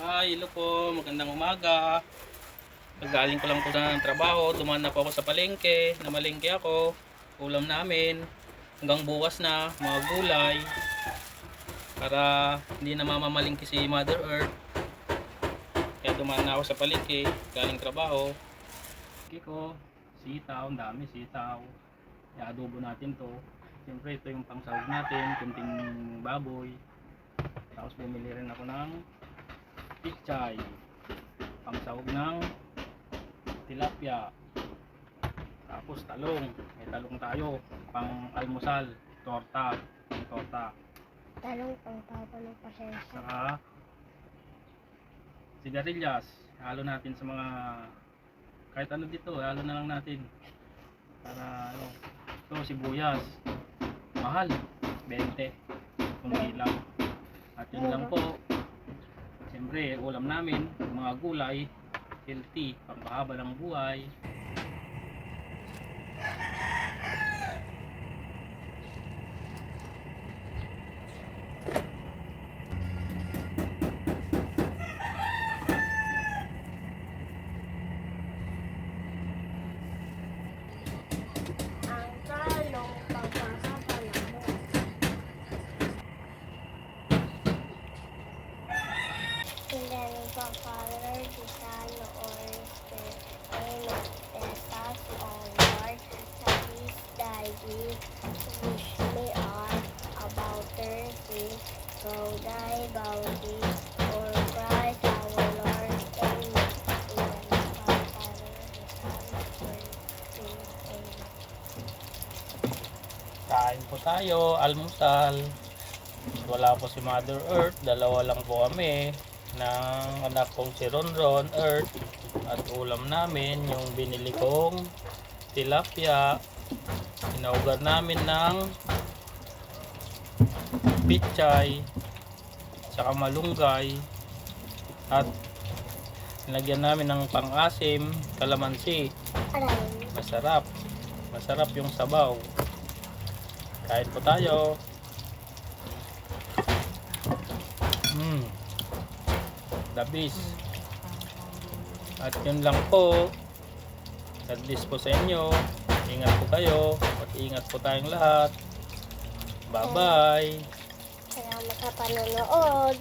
Hi, hello po. Magandang umaga. Galing ko lang po ng trabaho. Dumaan na po ako sa palengke. Namalengke ako. Ulam namin. Hanggang bukas na, mga gulay. Para hindi na mamamalingki si Mother Earth. Kaya dumaan na ako sa palengke. Galing trabaho. Palengke ko. Sitaw. Ang dami sitaw. I-adobo natin to. Siyempre ito yung pangsahog natin. Kunting baboy. Tapos bumili rin ako ng pichay. Pangsahog ng tilapia. Tapos talong. May talong tayo. Pang almusal. Torta. May torta. Talong pang papa ng pasensya. saka sigarilyas. Halo natin sa mga kahit ano dito halo na lang natin. Para ano ito sibuyas. Mahal. 20 kung lang. At yun lang po siyempre ulam namin mga gulay healthy pampahaba ng buhay Ang talong pang papa mo. Then Father, the Son, the name of the Son, O Lord, that is thy gift, which me are about thirty, go thy bounty, for Christ our Lord, Amen. The the the the Amen. kain po tayo almusal wala po si Mother Earth dalawa lang po kami ng anak kong si Ronron Earth. At ulam namin yung binili kong tilapia. Inaugar namin ng pichay saka malunggay. At nilagyan namin ng pang-asim kalamansi. Masarap. Masarap yung sabaw. Kain po tayo. Hmm best at yun lang po. God bless po sa inyo. Ingat po kayo. At ingat po tayong lahat. Bye bye Salamat sa panonood.